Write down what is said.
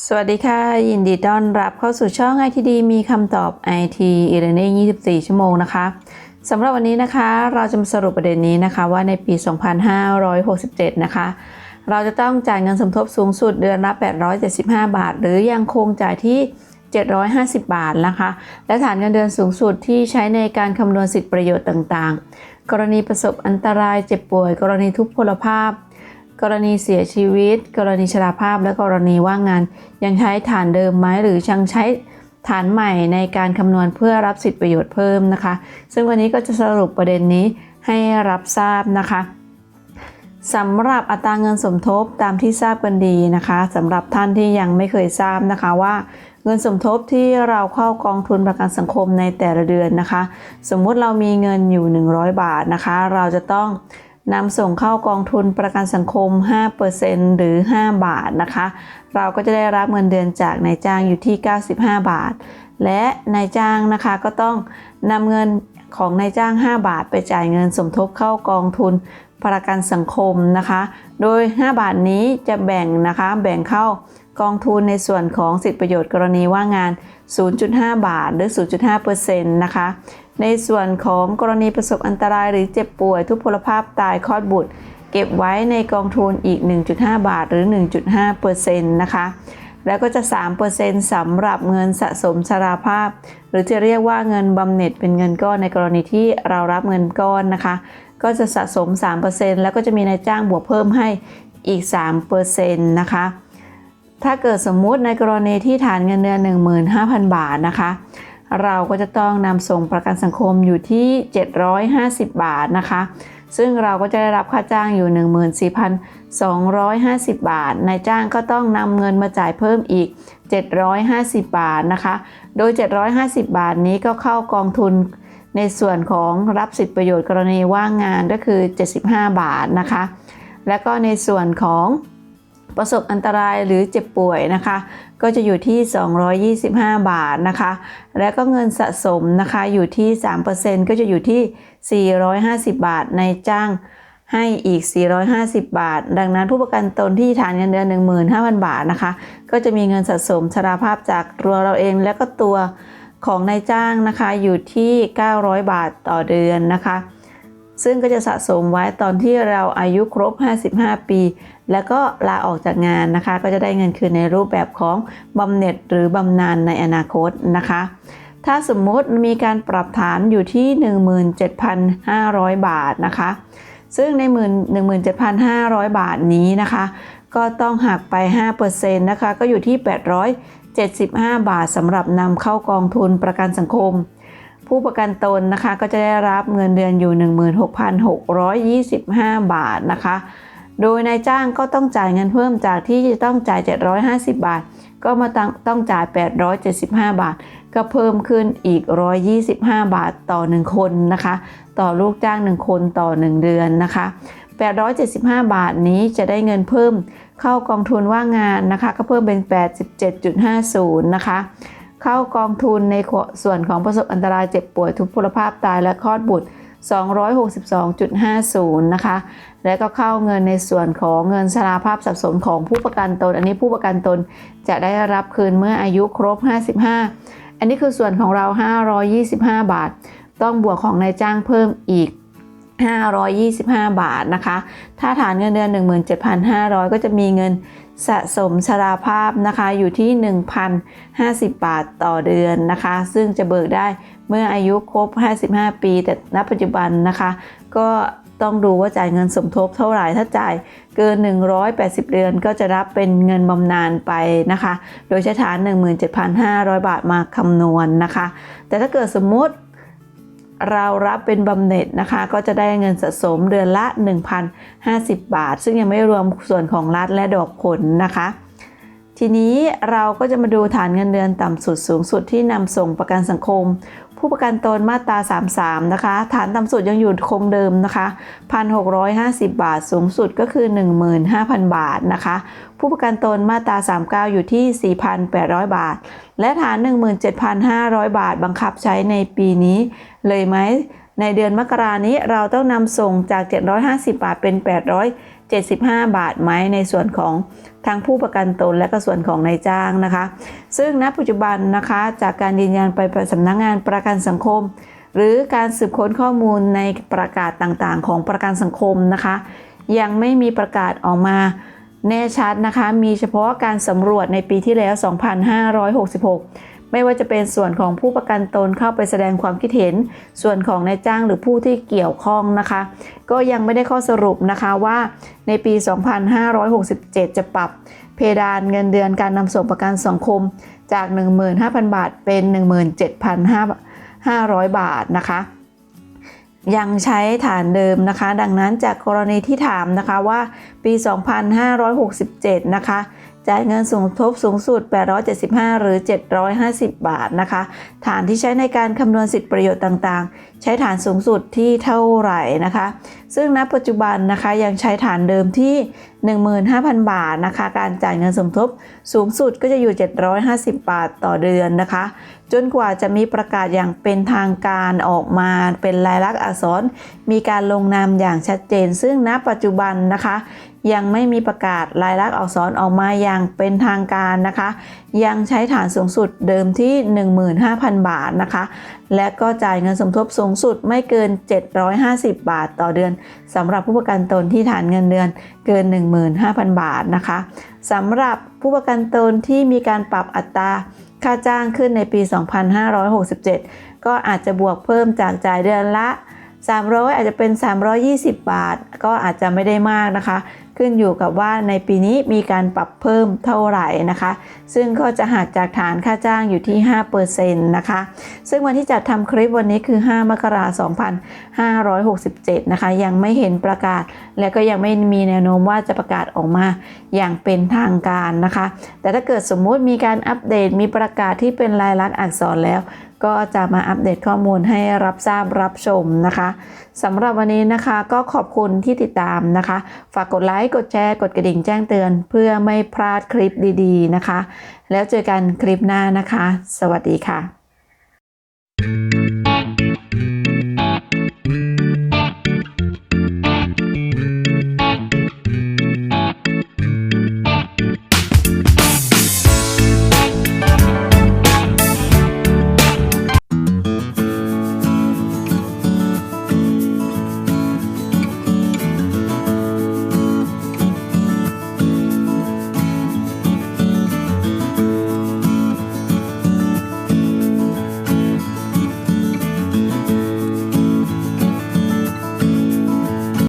สวัสดีค่ะ ยินดีต้อนรับเข้าสู่ช่อง ITD มีคำตอบ IT e-learning 24 ชั่วโมงนะคะสำหรับวันนี้นะคะเราจะมาสรุปประเด็นนี้นะคะว่าในปี 2567 นะคะ เราจะต้องจ่ายเงินสมทบสูงสุดเดือนละ 875 บาท หรือยังคงจ่ายที่ 750 บาทนะคะ และฐานเงินเดือนสูงสุดที่ใช้ในการคำนวณสิทธิประโยชน์ต่างๆ กรณีประสบอันตรายเจ็บป่วย กรณีทุพพลภาพ กรณีเสียชีวิต กรณีชราภาพและกรณีว่างงาน ยังใช้ฐานเดิมไหมหรือยังใช้ฐานใหม่ในการคำนวณเพื่อรับสิทธิประโยชน์เพิ่มนะคะ ซึ่งวันนี้ก็จะสรุปประเด็นนี้ให้รับทราบนะคะสำหรับอัตราเงินสมทบตามที่ทราบกันดีนะคะสำหรับท่านที่ยังไม่เคยทราบนะคะว่าเงินสมทบที่เราเข้ากองทุนประกันสังคมในแต่ละเดือนนะคะ สมมุติเรามีเงินอยู่ 100 บาทนะคะ เราจะต้อง นำส่งเข้ากองทุนประกันสังคม 5%หรือ 5 บาทนะคะ เราก็จะได้รับเงินเดือนจากนายจ้างอยู่ที่ 95 บาท และนายจ้างนะคะก็ต้องนำเงินของนายจ้าง 5 บาทไปจ่ายเงินสมทบเข้ากองทุน ประกันสังคมนะคะ โดย 5 บาทนี้จะแบ่งนะคะแบ่งเข้ากองทุนในส่วนของสิทธิประโยชน์กรณีว่างงาน 0.5 บาทหรือ 0.5%นะคะ ในส่วนของกรณีประสบอันตรายหรือเจ็บป่วย ทุพพลภาพตายคลอดบุตร เก็บไว้ในกองทุนอีก 1.5 บาทหรือ 1.5%นะคะ แล้วก็จะ 3%สำหรับเงินสะสมชราภาพ หรือจะเรียกว่าเงินบำเหน็จเป็นเงินก้อนในกรณีที่เรารับเงินก้อนนะคะ ก็จะสะสม 3%แล้วก็จะมีนายจ้างบวกเพิ่มให้อีก 3%นะคะ ถ้าเกิดสมมุติในกรณีที่ฐานเงินเดือน 15,000 บาทนะคะ เราก็จะต้องนำส่งประกันสังคมอยู่ที่ 750 บาทนะคะ ซึ่งเราก็จะได้รับค่าจ้างอยู่ 14,250 บาท นายจ้างก็ต้องนำเงินมาจ่ายเพิ่มอีก 750 บาทนะคะ โดย 750 บาทนี้ก็เข้ากองทุน ในส่วนของรับสิทธิประโยชน์กรณีว่างงานก็คือ 75 บาทนะคะ และก็ในส่วนของประสบอันตรายหรือเจ็บป่วยนะคะ ก็จะอยู่ที่ 225 บาทนะคะ และก็เงินสะสมนะคะอยู่ที่ 3%ก็จะอยู่ที่ 450 บาทในจ้างให้อีก 450 บาท ดังนั้นผู้ประกันตนที่ฐานเงินเดือน 15,000 บาทนะคะ ก็จะมีเงินสะสมชราภาพจากตัวเราเองและก็ตัว ของนายจ้างนะคะอยู่ที่ 900 บาทต่อเดือนนะคะ ซึ่งก็จะสะสมไว้ตอนที่เราอายุครบ 55 ปี แล้วก็ลาออกจากงานนะคะ ก็จะได้เงินคืนในรูปแบบของบำเหน็จหรือบำนาญในอนาคตนะคะ ถ้าสมมุติมีการปรับฐานอยู่ที่ 17,500 บาทนะคะ ซึ่งใน 17,500 บาทนี้นะคะ ก็ต้องหักไป 5%นะคะ ก็อยู่ที่ 800 75 บาทสำหรับนำเข้ากองทุนประกันสังคม ผู้ประกันตนนะคะก็จะได้รับเงินเดือนอยู่ 16,625 บาทนะคะ โดยนายจ้างก็ต้องจ่ายเงินเพิ่มจากที่จะต้องจ่าย 750 บาท ก็มาต้องต้องจ่าย 875 บาท ก็เพิ่มขึ้นอีก 125 บาทต่อ 1 คนนะคะ ต่อลูกจ้าง 1 คนต่อ 1 เดือนนะคะ 875 บาทนี้จะได้เงินเพิ่มเข้ากองทุนว่างงานนะคะ ก็เพิ่มเป็น 87.50 นะคะ เข้ากองทุนในส่วนของประสบอันตรายเจ็บป่วยทุพพลภาพตายและคลอดบุตร 262.50 นะคะ และก็เข้าเงินในส่วนของเงินสราภาพสับสนของผู้ประกันตน อันนี้ผู้ประกันตนจะได้รับคืนเมื่ออายุครบ 55 อันนี้คือส่วนของเรา 525 บาท ต้องบวกของนายจ้างเพิ่มอีก 525 บาทนะคะ ถ้าฐานเงินเดือน 17,500 ก็จะมีเงินสะสมชราภาพนะคะอยู่ที่ 1,050 บาทต่อเดือนนะคะ ซึ่งจะเบิกได้เมื่ออายุครบ 55 ปี แต่ณปัจจุบันนะคะ ก็ต้องดูว่าจ่ายเงินสมทบเท่าไหร่ ถ้าจ่ายเกิน 180 เดือนก็จะรับเป็นเงินบำนาญไปนะคะ โดยใช้ฐาน 17,500 บาทมาคำนวณนะคะ แต่ถ้าเกิดสมมติ เรารับเป็นบำเหน็จนะคะ ก็จะได้เงินสะสมเดือนละ 1,050 บาท ซึ่งยังไม่รวมส่วนของรัฐและดอกผลนะคะ ทีนี้เราก็จะมาดูฐานเงินเดือนต่ำสุดสูงสุดที่นำส่งประกันสังคม ผู้ประกันตนมาตรา 33 นะคะ ฐานต่ำสุดยังอยู่คงเดิมนะคะ 1,650 บาท สูงสุดก็คือ 15,000 บาทนะคะ ผู้ประกันตนมาตรา 39 อยู่ที่ 4,800 บาทและฐาน 17,500 บาทบังคับใช้ในปีนี้ เลยไหม ในเดือนมกรานี้เราต้องนำส่งจาก 750 บาทเป็น75 บาทไหมในส่วนของทางผู้ประกันตนและก็ส่วนของนายจ้างนะคะ ซึ่งณปัจจุบันนะคะจากการยืนยันไปสำนักงงานประกันสังคม หรือการสืบค้นข้อมูลในประกาศต่างๆ ของประกันสังคมนะคะ ยังไม่มีประกาศออกมา แน่ชัดนะคะ มีเฉพาะการสำรวจในปีที่แล้ว 2566 ไม่ว่าจะเป็นส่วนของผู้ประกันตนเข้าไปแสดงความคิดเห็น ส่วนของนายจ้างหรือผู้ที่เกี่ยวข้องนะคะ ก็ยังไม่ได้ข้อสรุปนะคะว่าในปี 2567 จะปรับ เพดานเงินเดือนการนำส่งประกันสังคมจาก 15,000 บาทเป็น 17,500 บาทนะคะ ยังใช้ฐานเดิมนะคะ ดังนั้นจากกรณีที่ถามนะคะว่าปี 2567 นะคะจ่ายเงินสมทบสูงสุด 875 หรือ 750 บาทนะคะ ฐานที่ใช้ในการคำนวณสิทธิประโยชน์ต่างๆ ใช้ฐานสูงสุดที่เท่าไหร่นะคะ ซึ่งณปัจจุบันนะคะยังใช้ฐานเดิมที่ 15,000 บาทนะคะ การจ่ายเงินสมทบสูงสุดก็จะอยู่ 750 บาทต่อเดือนนะคะ จนกว่าจะมีประกาศอย่างเป็นทางการออกมาเป็นลายลักษณ์อักษร มีการลงนามอย่างชัดเจน ซึ่งณปัจจุบันนะคะ ยังไม่มีประกาศลายลักษณ์อักษรออกมาอย่างเป็นทางการนะคะ ยังใช้ฐานสูงสุดเดิมที่ 15,000 บาทนะคะ และก็จ่ายเงินสมทบสูงสุดไม่เกิน 750 บาทต่อเดือนสำหรับผู้ประกันตนที่ฐานเงินเดือนเกิน 15,000 บาทนะคะสำหรับผู้ประกันตนที่มีการปรับอัตรา ค่าจ้างขึ้นในปี 2567 ก็อาจจะบวกเพิ่มจากจ่ายเดือนละ 300 อาจจะเป็น 320 บาท ก็อาจจะไม่ได้มากนะคะ ขึ้นอยู่กับว่าในปีนี้มีการปรับเพิ่มเท่าไหร่นะคะ ซึ่งก็จะหักจากฐานค่าจ้างอยู่ที่ 5%นะคะ ซึ่งวันที่จัดทำคลิปวันนี้คือ 5 มกราคม 2567 นะคะ ยังไม่เห็นประกาศ และก็ยังไม่มีแนวโน้มว่าจะประกาศออกมาอย่างเป็นทางการนะคะ แต่ถ้าเกิดสมมุติมีการอัปเดตมีประกาศที่เป็นลายลักษณ์อักษรแล้ว ก็จะมาอัปเดตข้อมูลให้รับทราบรับชมนะคะสำหรับวันนี้นะคะก็ขอบคุณที่ติดตามนะคะ ฝากกดไลค์กดแชร์กดกระดิ่งแจ้งเตือน เพื่อไม่พลาดคลิปดีๆนะคะ แล้วเจอกันคลิปหน้านะคะ สวัสดีค่ะ